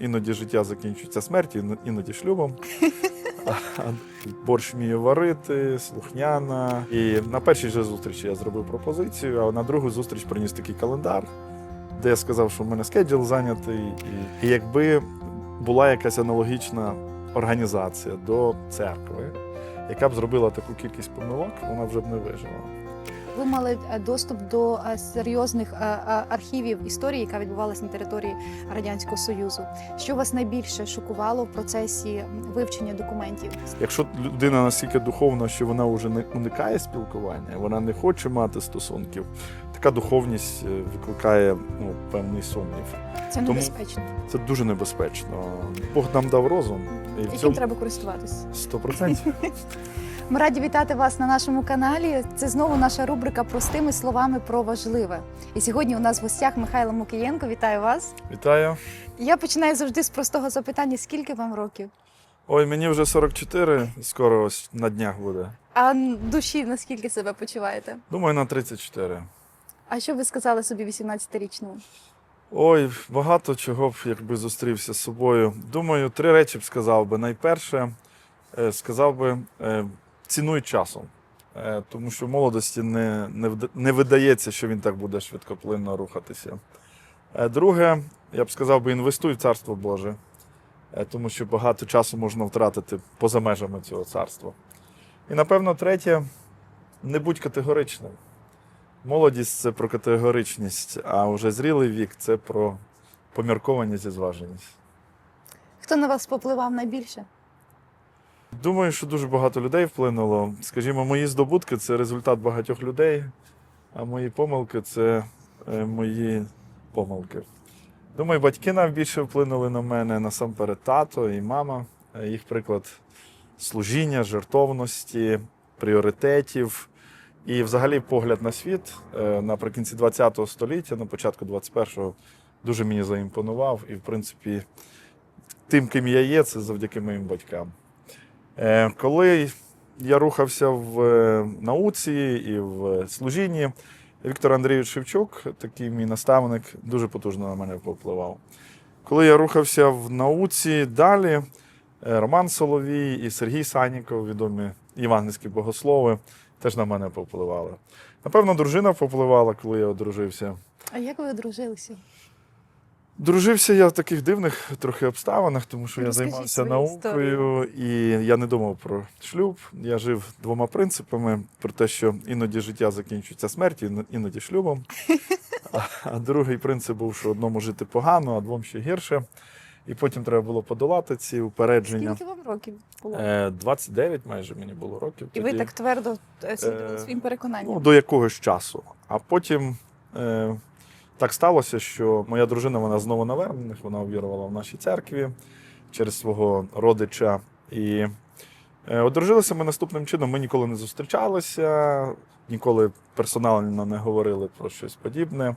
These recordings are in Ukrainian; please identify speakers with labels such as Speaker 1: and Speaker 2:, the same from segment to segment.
Speaker 1: Іноді життя закінчується смертю, іноді шлюбом. Борщ вмію варити, слухняна. І на першій же зустрічі я зробив пропозицію, а на другу зустріч приніс такий календар, де я сказав, що в мене скеджул зайнятий. І, і якби була якась аналогічна організація до церкви, яка б зробила таку кількість помилок, вона вже б не вижила.
Speaker 2: Ви мали е, доступ до е, серйозних е, архівів історії, яка відбувалася на території радянського союзу. Що вас найбільше шокувало в процесі вивчення документів?
Speaker 1: Якщо людина настільки духовна, що вона вже не уникає спілкування, вона не хоче мати стосунків, така духовність викликає ну, певний сумнів.
Speaker 2: Це
Speaker 1: Тому-
Speaker 2: небезпечно.
Speaker 1: Це дуже небезпечно. Бог нам дав розум, і
Speaker 2: Яким
Speaker 1: цьому
Speaker 2: треба користуватись?
Speaker 1: 100%.
Speaker 2: Ми раді вітати вас на нашому каналі. Це знову наша рубрика простими словами про важливе. І сьогодні у нас в гостях Михайло Мукієнко. Вітаю вас.
Speaker 1: Вітаю.
Speaker 2: Я починаю завжди з простого запитання: скільки вам років?
Speaker 1: Ой, мені вже 44, скоро ось на днях буде.
Speaker 2: А душі наскільки себе почуваєте?
Speaker 1: Думаю, на 34.
Speaker 2: А що ви сказали собі 18-річному?
Speaker 1: Ой, багато чого б, якби зустрівся з собою. Думаю, три речі б сказав би. Найперше, е, сказав би, цінуй часом. Е, Тому що в молодості не, не, не видається, що він так буде швидкоплинно рухатися. Е, Друге, я б сказав би, інвестуй в царство Боже, Е, тому що багато часу можна втратити поза межами цього царства. І напевно, третє, не будь категоричним. Молодість це про категоричність, а вже зрілий вік це про поміркованість і зваженість.
Speaker 2: Хто на вас попливав найбільше?
Speaker 1: Думаю, що дуже багато людей вплинуло. Скажімо, мої здобутки це результат багатьох людей, а мої помилки це е, мої помилки. Думаю, батьки найбільше вплинули на мене насамперед тато і мама. Е, Їх приклад служіння, жертовності, пріоритетів і взагалі погляд на світ е, наприкінці ХХ століття, на початку 21-го дуже мені заімпонував. І, в принципі, тим, ким я є, це завдяки моїм батькам. Е, Коли я рухався в е, науці і в служінні, Віктор Андрійович Шевчук, такий мій наставник, дуже потужно на мене повпливав. Коли я рухався в науці далі, е, Роман Соловій і Сергій Саніков, відомі євангельські богослови, теж на мене повпливали. Напевно, дружина повпливала, коли я одружився.
Speaker 2: А як ви одружилися?
Speaker 1: Дружився я в таких дивних трохи обставинах, тому що я займався
Speaker 2: свою
Speaker 1: наукою і я не думав про шлюб. Я жив двома принципами: про те, що іноді життя закінчується смертю, іноді шлюбом. А, а другий принцип був, що одному жити погано, а двом ще гірше. І потім треба було подолати ці упередження.
Speaker 2: Скільки вам років було?
Speaker 1: Е, 29 майже мені було років.
Speaker 2: І ви так твердо е, слідували
Speaker 1: Е,
Speaker 2: своїм переконанням.
Speaker 1: Ну, до якогось часу. А потім е, так сталося, що моя дружина вона знову навернених, вона увірувала в нашій церкві через свого родича. І е, одружилися ми наступним чином. Ми ніколи не зустрічалися, ніколи персонально не говорили про щось подібне.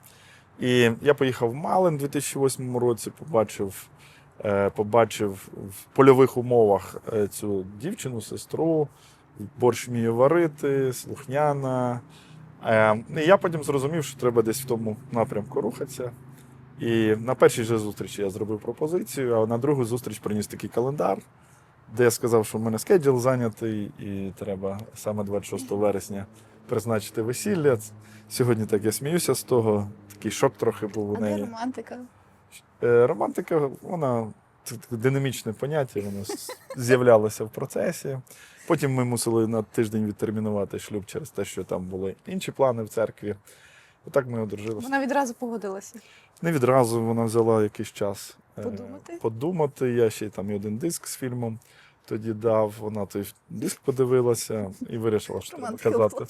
Speaker 1: І я поїхав в Малин у 2008 році, побачив, е, побачив в польових умовах е, цю дівчину, сестру, борщ вмію варити, слухняна. Е, і я потім зрозумів, що треба десь в тому напрямку рухатися. І на першій же зустрічі я зробив пропозицію, а на другу зустріч приніс такий календар, де я сказав, що в мене скеджул зайнятий, і треба саме 26 вересня призначити весілля. Сьогодні так я сміюся з того, такий шок трохи був у
Speaker 2: а де романтика?
Speaker 1: Е, Романтика, вона це таке динамічне поняття, воно з'являлося в процесі. Потім ми мусили на тиждень відтермінувати шлюб через те, що там були інші плани в церкві. Отак ми одружилися.
Speaker 2: Вона відразу погодилася.
Speaker 1: Не відразу вона взяла якийсь час е,
Speaker 2: Подумати?
Speaker 1: подумати. Я ще там і один диск з фільмом тоді дав. Вона той диск подивилася і вирішила, що треба казати.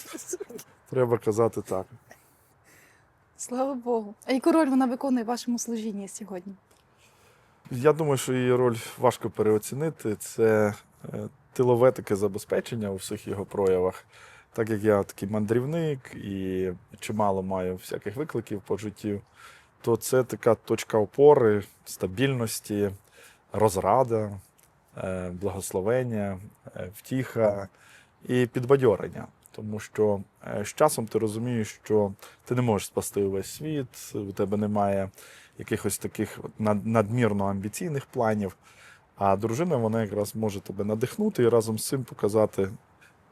Speaker 1: Треба казати так.
Speaker 2: Слава Богу. А яку роль вона виконує в вашому служінні сьогодні?
Speaker 1: Я думаю, що її роль важко переоцінити. Це е, тилове таке забезпечення у всіх його проявах. Так як я такий мандрівник і чимало маю всяких викликів по життю, то це така точка опори, стабільності, розрада, е, благословення, е, втіха і підбадьорення. Тому що з часом ти розумієш, що ти не можеш спасти увесь світ, у тебе немає якихось таких надмірно амбіційних планів. А дружина вона якраз може тебе надихнути і разом з цим показати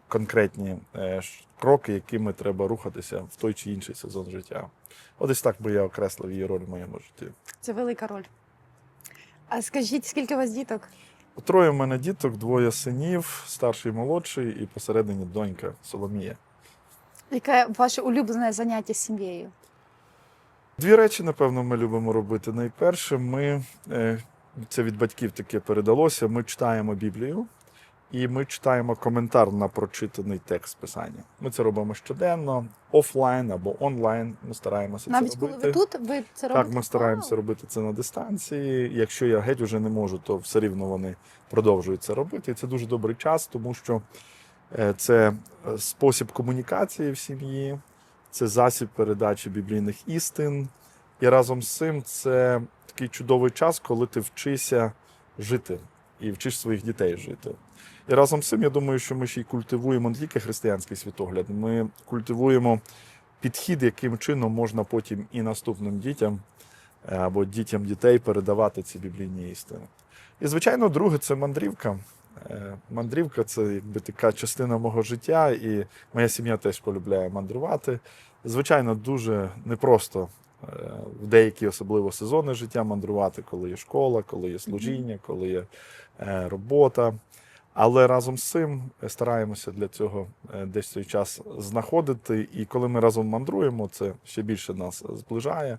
Speaker 1: конкретні е, кроки, якими треба рухатися в той чи інший сезон життя. От десь так би я окреслив її роль в моєму житті.
Speaker 2: Це велика роль. А скажіть, скільки у вас діток?
Speaker 1: Троє в мене діток, двоє синів, старший, молодший, і посередині донька Соломія.
Speaker 2: Яке ваше улюблене заняття з сім'єю?
Speaker 1: Дві речі, напевно, ми любимо робити. Найперше, ми е, це від батьків таке передалося. Ми читаємо Біблію і ми читаємо коментар на прочитаний текст писання. Ми це робимо щоденно, офлайн або онлайн. Ми стараємося
Speaker 2: Навіть
Speaker 1: це
Speaker 2: коли ви тут, ви це робите?
Speaker 1: Так, ми стараємося
Speaker 2: Вау.
Speaker 1: робити це на дистанції. Якщо я геть уже не можу, то все рівно вони продовжують це робити. І це дуже добрий час, тому що е, це е, спосіб комунікації в сім'ї, це засіб передачі біблійних істин. І разом з цим це такий чудовий час, коли ти вчишся жити і вчиш своїх дітей жити. І разом з цим, я думаю, що ми ще й культивуємо не тільки християнський світогляд, ми культивуємо підхід, яким чином можна потім і наступним дітям е, або дітям дітей передавати ці біблійні істини. І, звичайно, друге це мандрівка. Е, Мандрівка це якби така частина мого життя, і моя сім'я теж полюбляє мандрувати. Звичайно, дуже непросто е, в деякі особливо сезони життя мандрувати, коли є школа, коли є служіння, коли є е, робота. Але разом з цим стараємося для цього десь цей час знаходити. І коли ми разом мандруємо, це ще більше нас зближає.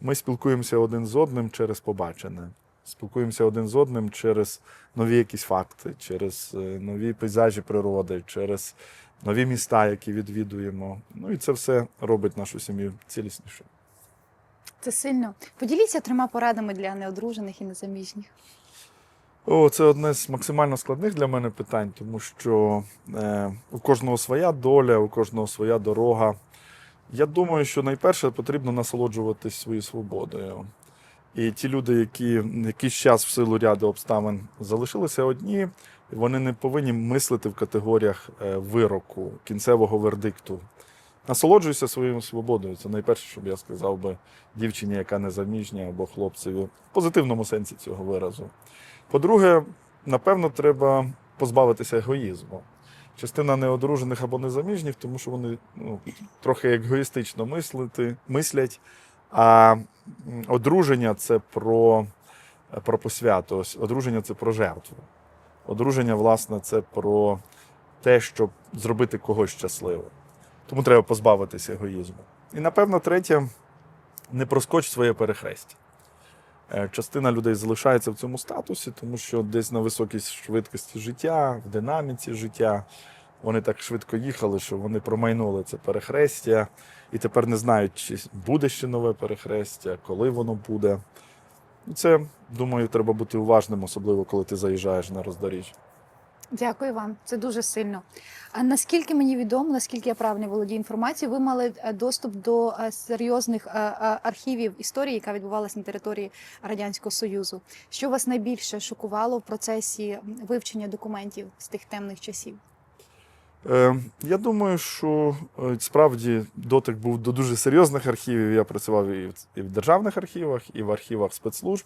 Speaker 1: Ми спілкуємося один з одним через побачене. Спілкуємося один з одним через нові якісь факти, через е, нові пейзажі природи, через нові міста, які відвідуємо. Ну і це все робить нашу сім'ю ціліснішою.
Speaker 2: Це сильно. Поділіться трьома порадами для неодружених і незаміжніх.
Speaker 1: О, це одне з максимально складних для мене питань, тому що е, у кожного своя доля, у кожного своя дорога. Я думаю, що найперше потрібно насолоджуватись своєю свободою. І ті люди, які якийсь час в силу ряду обставин залишилися одні, вони не повинні мислити в категоріях е, вироку, кінцевого вердикту. Насолоджуйся своєю свободою. Це найперше, що б я сказав би дівчині, яка незаміжня, або хлопцеві, в позитивному сенсі цього виразу. По-друге, напевно, треба позбавитися егоїзму. Частина неодружених або незаміжніх, тому що вони ну, трохи егоїстично мислити, мислять. А одруження це про, про посвяту. Одруження це про жертву. Одруження, власне, це про те, щоб зробити когось щасливим. Тому треба позбавитися егоїзму. І, напевно, третє, не проскоч своє перехрестя. Е, Частина людей залишається в цьому статусі, тому що десь на високій швидкості життя, в динаміці життя вони так швидко їхали, що вони промайнули це перехрестя, і тепер не знають, чи буде ще нове перехрестя, коли воно буде. І це, думаю, треба бути уважним, особливо коли ти заїжджаєш на роздоріжжя.
Speaker 2: Дякую вам, це дуже сильно. А наскільки мені відомо, наскільки я правильно володію інформацією, ви мали е, доступ до е, серйозних е, архівів історії, яка відбувалася на території Радянського Союзу. Що вас найбільше шокувало в процесі вивчення документів з тих темних часів?
Speaker 1: Е, я думаю, що е, справді дотик був до дуже серйозних архівів. Я працював і в, державних архівах, і в архівах спецслужб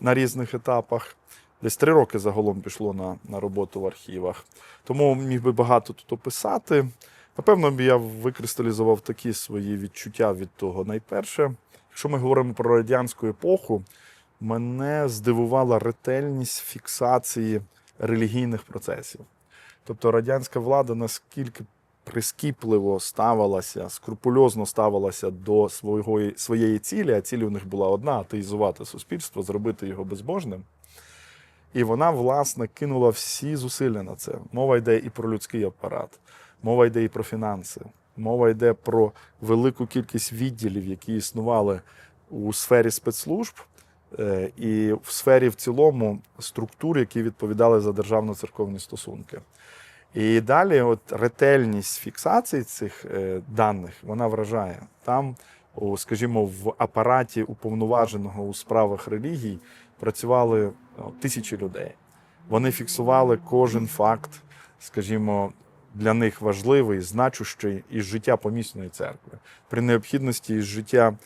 Speaker 1: на різних етапах. Десь три роки загалом пішло на, на роботу в архівах. Тому міг би багато тут описати. Напевно, я викристалізував такі свої відчуття від того. Найперше, якщо ми говоримо про радянську епоху, мене здивувала ретельність фіксації релігійних процесів. Тобто радянська влада наскільки прискіпливо ставилася, скрупульозно ставилася до свого, своєї цілі, а ціль у них була одна атеїзувати суспільство, зробити його безбожним. І вона, власне, кинула всі зусилля на це. Мова йде і про людський апарат, мова йде і про фінанси, мова йде про велику кількість відділів, які існували у сфері спецслужб і в сфері в цілому структур, які відповідали за державно-церковні стосунки. І далі, от ретельність фіксації цих е, даних вона вражає. Там, скажімо, в апараті уповноваженого у справах релігій працювали тисячі людей. Вони фіксували кожен факт, скажімо, для них важливий, значущий із життя помісної церкви. При необхідності із життя е,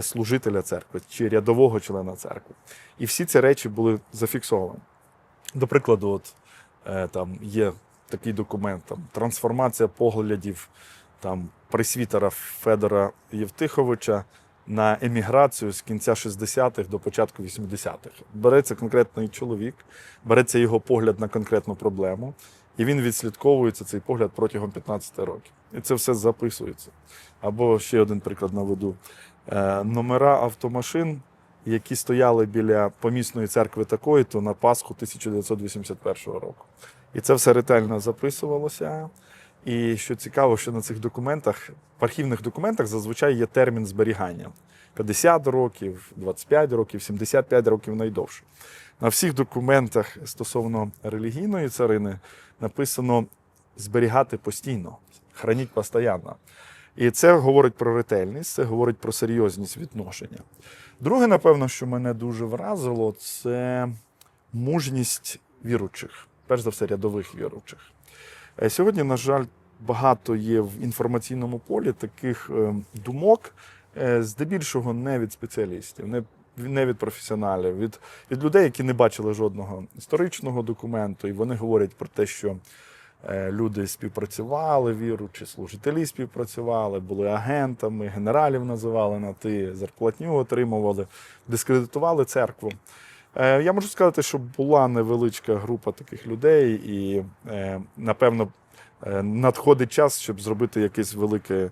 Speaker 1: служителя церкви чи рядового члена церкви. І всі ці речі були зафіксовані. До прикладу, от е, там є такий документ, там трансформація поглядів там пресвітера Федора Євтиховича на еміграцію з кінця 60-х до початку 80-х. Береться конкретний чоловік, береться його погляд на конкретну проблему, і він відслідковується цей погляд протягом 15 років. І це все записується. Або ще один приклад наведу: Е, номера автомашин, які стояли біля помісної церкви такої, то на Пасху 1981 року. І це все ретельно записувалося. І що цікаво, що на цих документах, в архівних документах зазвичай є термін зберігання: 50 років, 25 років, 75 років найдовше. На всіх документах стосовно релігійної царини написано зберігати постійно, храніть постійно. І це говорить про ретельність, це говорить про серйозність відношення. Друге, напевно, що мене дуже вразило, це мужність віручих, перш за все, рядових віручих. Е, Сьогодні, на жаль, багато є в інформаційному полі таких е, думок, е, здебільшого не від спеціалістів, не, від професіоналів, від, від людей, які не бачили жодного історичного документу, і вони говорять про те, що люди співпрацювали, віручі, служителі співпрацювали, були агентами, генералів називали на ти, зарплатню отримували, дискредитували церкву. Е, Я можу сказати, що була невеличка група таких людей, і е, напевно е, надходить час, щоб зробити якесь велике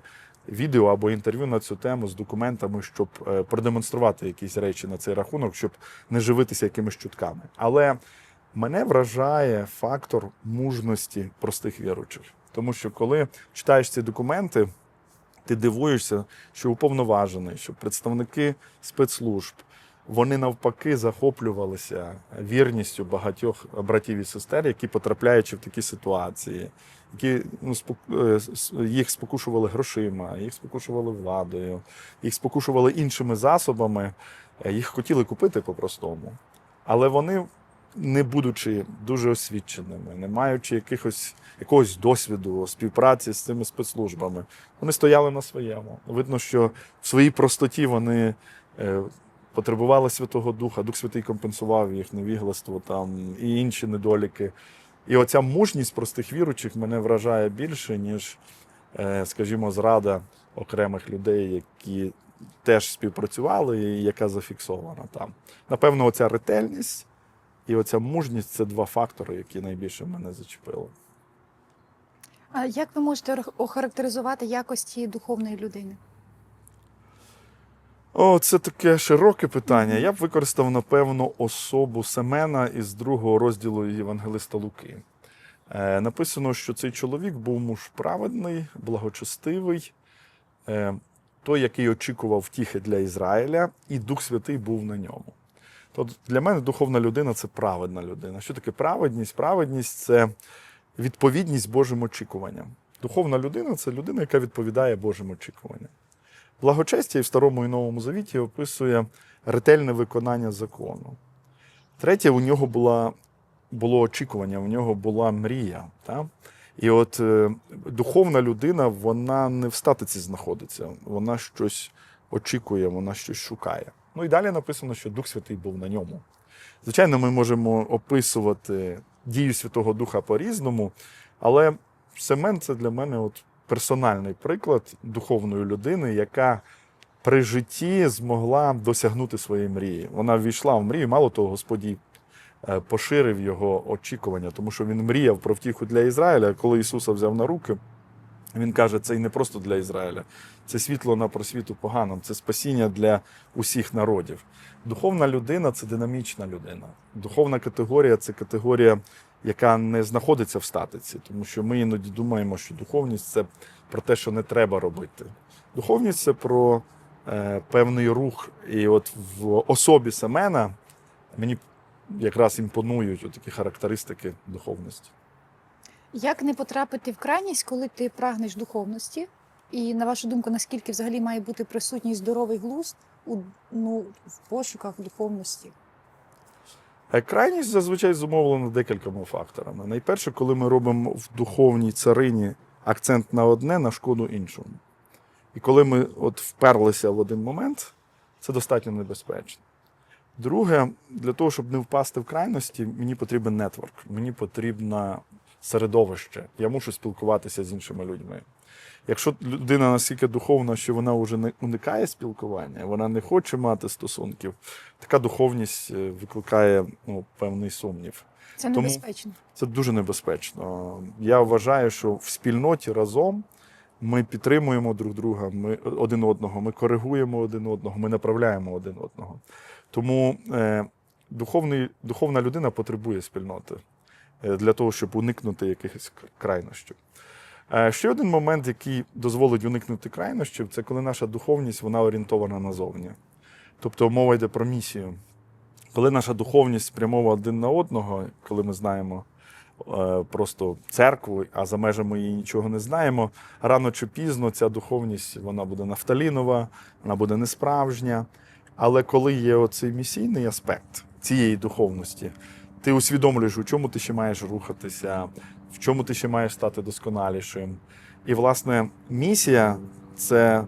Speaker 1: відео або інтерв'ю на цю тему з документами, щоб е, продемонструвати якісь речі на цей рахунок, щоб не живитися якимись чутками. Але мене вражає фактор мужності простих віручих, тому що коли читаєш ці документи. Ти дивуєшся, що уповноважений, що представники спецслужб, вони навпаки захоплювалися вірністю багатьох братів і сестер, які потрапляючи в такі ситуації, які ну, е, їх спокушували грошима, їх спокушували владою, їх спокушували іншими засобами, е, їх хотіли купити по-простому. Але вони, не будучи дуже освіченими, не маючи якихось, якогось досвіду співпраці з цими спецслужбами, вони стояли на своєму. Видно, що в своїй простоті вони. е, потребували Святого Духа, Дух Святий компенсував їх невігластво там і інші недоліки. І оця мужність простих віручих мене вражає більше, ніж, е, скажімо, зрада окремих людей, які теж співпрацювали, і яка зафіксована там. Напевно, оця ретельність і оця мужність це два фактори, які найбільше мене зачепили.
Speaker 2: А як ви можете охарактеризувати якості духовної людини?
Speaker 1: О, це таке широке питання. Я б використав, напевно, особу Семена із другого розділу Євангелиста Луки. Е, написано, що цей чоловік був муж праведний, благочестивий, е, той, який очікував втіхи для Ізраїля, і Дух Святий був на ньому. Тобто для мене духовна людина це праведна людина. Що таке праведність? Праведність це відповідність Божим очікуванням. Духовна людина це людина, яка відповідає Божим очікуванням. Благочестя і в Старому і Новому Завіті описує ретельне виконання закону. Третє, у нього була, було очікування, у нього була мрія. Та? І от е, духовна людина, вона не в статиці знаходиться, вона щось очікує, вона щось шукає. Ну і далі написано, що Дух Святий був на ньому. Звичайно, ми можемо описувати дію Святого Духа по-різному, але Семен це для мене от персональний приклад духовної людини, яка при житті змогла досягнути своєї мрії. Вона ввійшла в мрію, мало того, Господь е, поширив його очікування, тому що він мріяв про втіху для Ізраїля. Коли Ісуса взяв на руки, він каже, це і не просто для Ізраїля, це світло на просвіту поганим, це спасіння для усіх народів. Духовна людина це динамічна людина. Духовна категорія це категорія, яка не знаходиться в статиці, тому що ми іноді думаємо, що духовність це про те, що не треба робити. Духовність це про е, певний рух. І от в особі Семена мені якраз імпонують такі характеристики духовності.
Speaker 2: Як не потрапити в крайність, коли ти прагнеш духовності? І на вашу думку, наскільки взагалі має бути присутній здоровий глузд у ну, в пошуках духовності?
Speaker 1: Е, Крайність зазвичай зумовлена декількома факторами. Найперше, коли ми робимо в духовній царині акцент на одне, на шкоду іншому. І коли ми от вперлися в один момент, це достатньо небезпечно. Друге, для того, щоб не впасти в крайності, мені потрібен нетворк, мені потрібне середовище. Я мушу спілкуватися з іншими людьми. Якщо людина настільки духовна, що вона вже не уникає спілкування, вона не хоче мати стосунків, така духовність е, викликає ну, певний сумнів.
Speaker 2: Це
Speaker 1: Тому-
Speaker 2: небезпечно.
Speaker 1: Це дуже небезпечно. Я вважаю, що в спільноті разом ми підтримуємо друг друга, ми один одного, ми коригуємо один одного, ми направляємо один одного. Тому е, духовний, духовна людина потребує спільноти для того, щоб уникнути якихось крайнощів. Е, ще один момент, який дозволить уникнути крайнощів, це коли наша духовність вона орієнтована назовні. Тобто мова йде про місію. Коли наша духовність спрямована один на одного, коли ми знаємо е, просто церкву, а за межами її нічого не знаємо, рано чи пізно ця духовність вона буде нафталінова, вона буде несправжня. Але коли є оцей місійний аспект цієї духовності, ти усвідомлюєш, у чому ти ще маєш рухатися, в чому ти ще маєш стати досконалішим. І, власне, місія це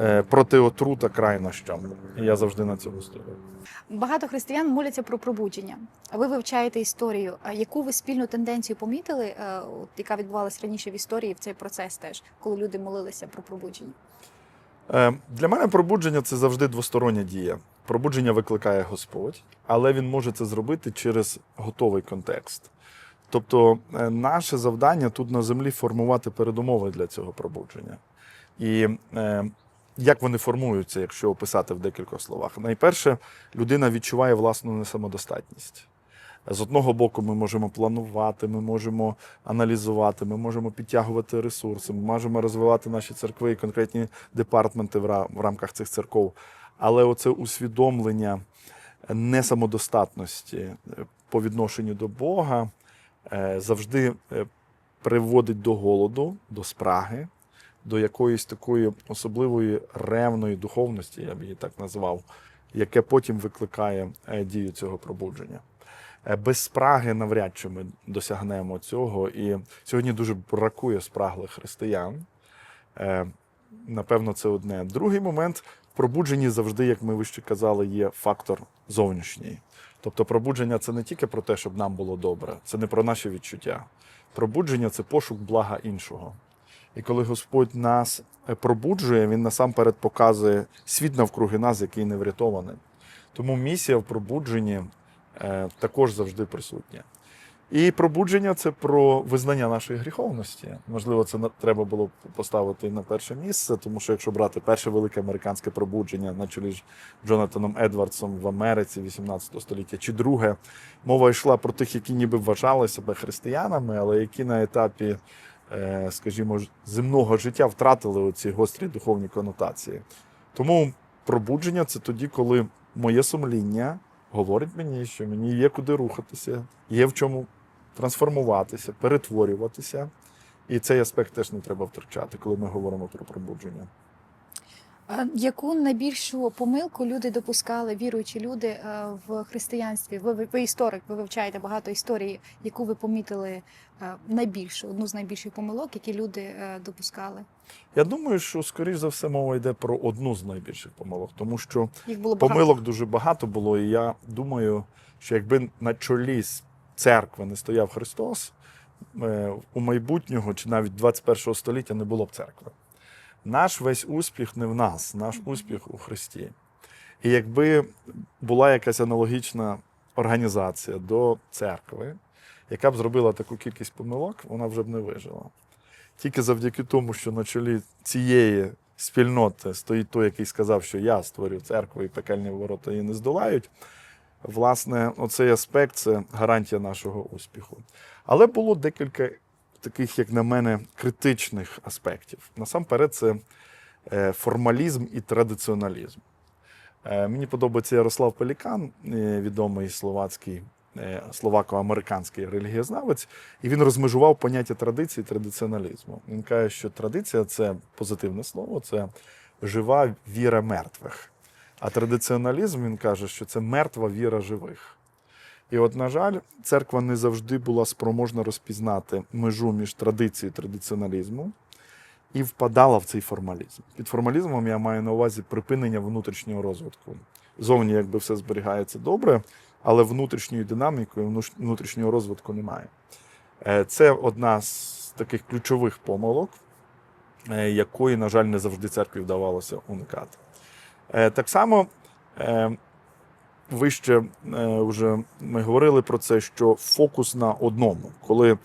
Speaker 1: е, протиотрута крайнощам. І я завжди на цьому стою.
Speaker 2: Багато християн моляться про пробудження. А ви вивчаєте історію. Яку ви спільну тенденцію помітили, е, яка відбувалась раніше в історії в цей процес теж, коли люди молилися про пробудження?
Speaker 1: Е, Для мене пробудження це завжди двостороння дія. Пробудження викликає Господь, але він може це зробити через готовий контекст. Тобто, е, наше завдання тут на землі формувати передумови для цього пробудження. І е, як вони формуються, якщо описати в декількох словах? Найперше, людина відчуває власну несамодостатність. З одного боку, ми можемо планувати, ми можемо аналізувати, ми можемо підтягувати ресурси, ми можемо розвивати наші церкви і конкретні департменти в рамках цих церков. Але оце усвідомлення несамодостатності е, по відношенню до Бога е, завжди е, приводить до голоду, до спраги, до якоїсь такої особливої ревної духовності, я б її так назвав, яке потім викликає дію цього пробудження. Без спраги навряд чи ми досягнемо цього. І сьогодні дуже бракує спраглих християн. Напевно, це одне. Другий момент пробудженні завжди, як ми вище казали, є фактор зовнішній. Тобто, пробудження це не тільки про те, щоб нам було добре, це не про наші відчуття. Пробудження це пошук блага іншого. І коли Господь нас е, пробуджує, Він насамперед показує світ навкруги нас, який не врятований. Тому місія в пробудженні е, також завжди присутня. І пробудження це про визнання нашої гріховності. Можливо, це треба було поставити на перше місце, тому що якщо брати перше велике американське пробудження на чолі з Джонатаном Едвардсом в Америці 18 століття, чи друге, мова йшла про тих, які ніби вважали себе християнами, але які на етапі, е, скажімо, земного життя втратили оці гострі духовні конотації. Тому пробудження це тоді, коли моє сумління говорить мені, що мені є куди рухатися, є в чому трансформуватися, перетворюватися. І цей аспект теж не треба втрачати, коли ми говоримо про пробудження.
Speaker 2: Яку найбільшу помилку люди допускали, віруючі люди е, в християнстві? Ви, ви, історик, ви вивчаєте багато історій, яку ви помітили е, найбільшу, одну з найбільших помилок, які люди е, допускали?
Speaker 1: Я думаю, що, скоріш за все, мова йде про одну з найбільших помилок, тому що
Speaker 2: Їх було багато.
Speaker 1: помилок дуже багато було, і я думаю, що якби на чолі з церкви не стояв Христос, е, у майбутнього чи навіть 21 століття не було б церкви. Наш весь успіх не в нас, наш успіх у Христі. І якби була якась аналогічна організація до церкви, яка б зробила таку кількість помилок, вона вже б не вижила. Тільки завдяки тому, що на чолі цієї спільноти стоїть той, який сказав, що я створю церкву і пекельні ворота її не здолають. Власне, оцей аспект це гарантія нашого успіху. Але було декілька таких, як на мене, критичних аспектів. Насамперед, це е, формалізм і традиціоналізм. Е, Мені подобається Ярослав Пелікан, е, відомий словацький, словако-американський релігієзнавець, і він розмежував поняття традиції і традиціоналізму. Він каже, що традиція це позитивне слово, це жива віра мертвих. А традиціоналізм він каже, що це мертва віра живих. І от, на жаль, церква не завжди була спроможна розпізнати межу між традицією і традиціоналізмом. і впадала в цей формалізм. Під формалізмом я маю на увазі припинення внутрішнього розвитку. Зовні якби все зберігається добре, але внутрішньої динаміки, внутрішнього розвитку немає. Е, Це одна з таких ключових помилок, е, якої, на жаль, не завжди церкві вдавалося уникати. Е, Так само е, вище е, вже ми говорили про це, що фокус на одному, коли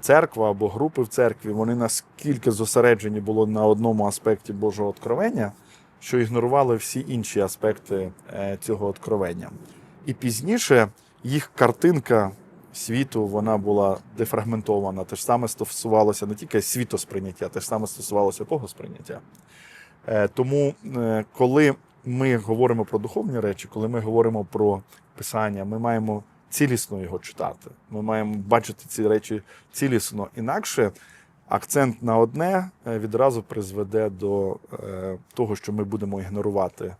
Speaker 1: церква або групи в церкві, вони наскільки зосереджені було на одному аспекті Божого откровення, що ігнорували всі інші аспекти цього откровення. І пізніше їх картинка світу вона була дефрагментована. Те ж саме стосувалося не тільки світосприйняття, те ж саме стосувалося богосприйняття. Е, Тому, е, коли ми говоримо про духовні речі, коли ми говоримо про писання, ми маємо цілісно його читати. Ми маємо бачити ці речі цілісно. Інакше акцент на одне е, відразу призведе до е, того, що ми будемо ігнорувати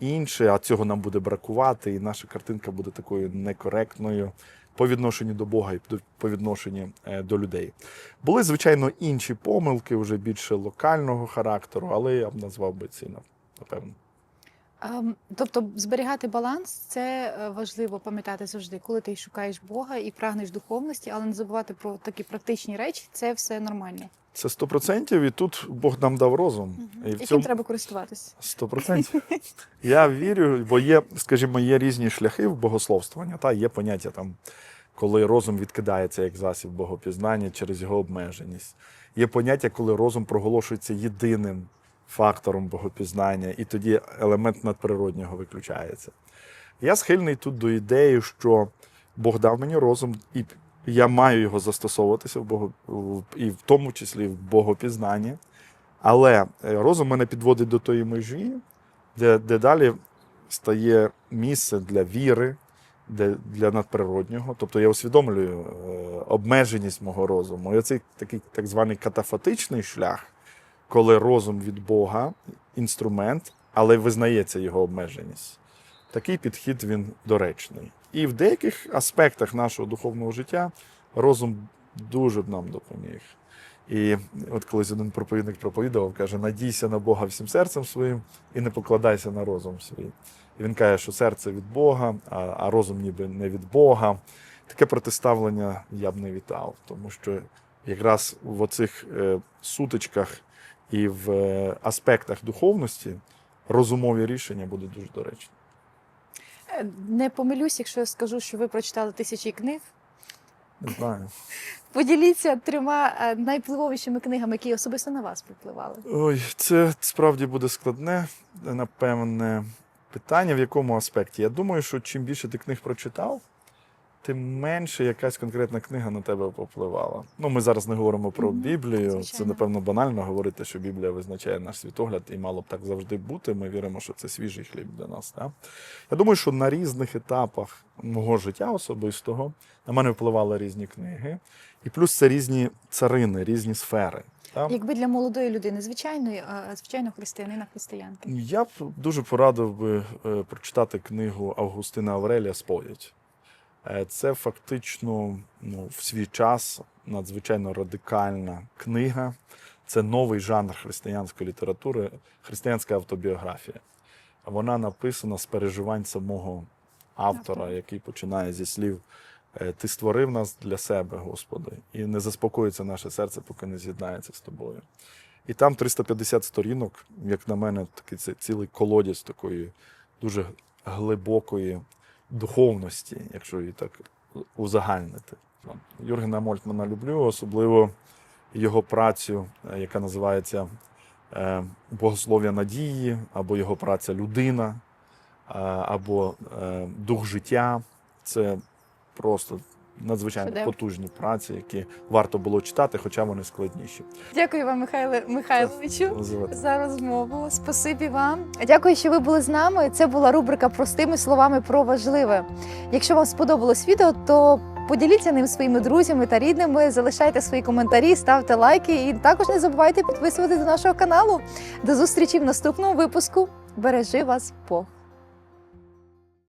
Speaker 1: інше, а цього нам буде бракувати, і наша картинка буде такою некоректною по відношенню до Бога і по відношенню е, до людей. Були, звичайно, інші помилки, вже більше локального характеру, але я б назвав би ці напевно.
Speaker 2: Ем, Тобто зберігати баланс це е, важливо пам'ятати завжди, коли ти шукаєш Бога і прагнеш духовності, але не забувати про такі практичні речі, це все нормально.
Speaker 1: Це 100%, і тут Бог нам дав розум. І в
Speaker 2: Яким
Speaker 1: цьому
Speaker 2: треба користуватись?
Speaker 1: 100%. Я вірю, бо є, скажімо, є різні шляхи в богословствування. Та є поняття там, коли розум відкидається як засіб богопізнання через його обмеженість. Є поняття, коли розум проголошується єдиним фактором богопізнання, і тоді елемент надприроднього виключається. Я схильний тут до ідеї, що Бог дав мені розум, і я маю його застосовуватися в Бого, в- і в тому числі в богопізнанні. Але е, розум мене підводить до тої межі, де, де далі стає місце для віри, де, для надприроднього. Тобто я усвідомлюю е, обмеженість мого розуму. І оцей такий так званий катафатичний шлях, коли розум від Бога інструмент, але визнається його обмеженість. Такий підхід він доречний. І в деяких аспектах нашого духовного життя розум дуже б нам допоміг. І от колись один проповідник проповідував, каже: надійся на Бога всім серцем своїм і не покладайся на розум свій. І він каже, що серце від Бога, а, розум ніби не від Бога. Таке протиставлення я б не вітав, тому що якраз в оцих е, сутичках і в е, аспектах духовності розумові рішення будуть дуже доречні.
Speaker 2: Е, Не помилюсь, якщо я скажу, що ви прочитали тисячі книг.
Speaker 1: Не знаю.
Speaker 2: Поділіться трьома найпливовішими найвпливовішими книгами, які особисто на вас впливали.
Speaker 1: Ой, це справді буде складне, напевне, питання, в якому аспекті. Я думаю, що чим більше ти книг прочитав, тим менше якась конкретна книга на тебе попливала. Ну, ми зараз не говоримо про Біблію. Це, напевно, банально говорити, що Біблія визначає наш світогляд, і мало б так завжди бути. Ми віримо, що це свіжий хліб для нас. Так? Я думаю, що на різних етапах мого життя особистого на мене впливали різні книги. І плюс це різні царини, різні сфери. Так?
Speaker 2: Якби для молодої людини, звичайної, звичайного християнина, християнки.
Speaker 1: Я б дуже порадив би е, прочитати книгу Августина Аврелія Сповідь. Е, Це фактично ну, в свій час надзвичайно радикальна книга. Це новий жанр християнської літератури, християнська автобіографія. Вона написана з переживань самого автора, який починає зі слів е, Ти створив нас для себе, Господи, і не заспокоїться наше серце, поки не з'єднається з тобою. І там 350 сторінок, як на мене, такий це цілий колодязь такої дуже глибокої духовності, якщо її так узагальнити. Юргена Мольтмана люблю, особливо його працю, е, яка називається е, Богослов'я надії, або його праця Людина, е, або Дух життя. Це просто надзвичайно
Speaker 2: Шедевр.
Speaker 1: потужні праці, які варто було читати, хоча вони складніші.
Speaker 2: Дякую вам, Михайле Михайловичу.
Speaker 1: Називати.
Speaker 2: За розмову. Спасибі вам. Дякую, що ви були з нами. Це була рубрика Простими словами про важливе. Якщо вам сподобалось відео, то поділіться ним своїми друзями та рідними. Залишайте свої коментарі, ставте лайки і також не забувайте підписуватись до нашого каналу. До зустрічі в наступному випуску. Бережи вас Бог!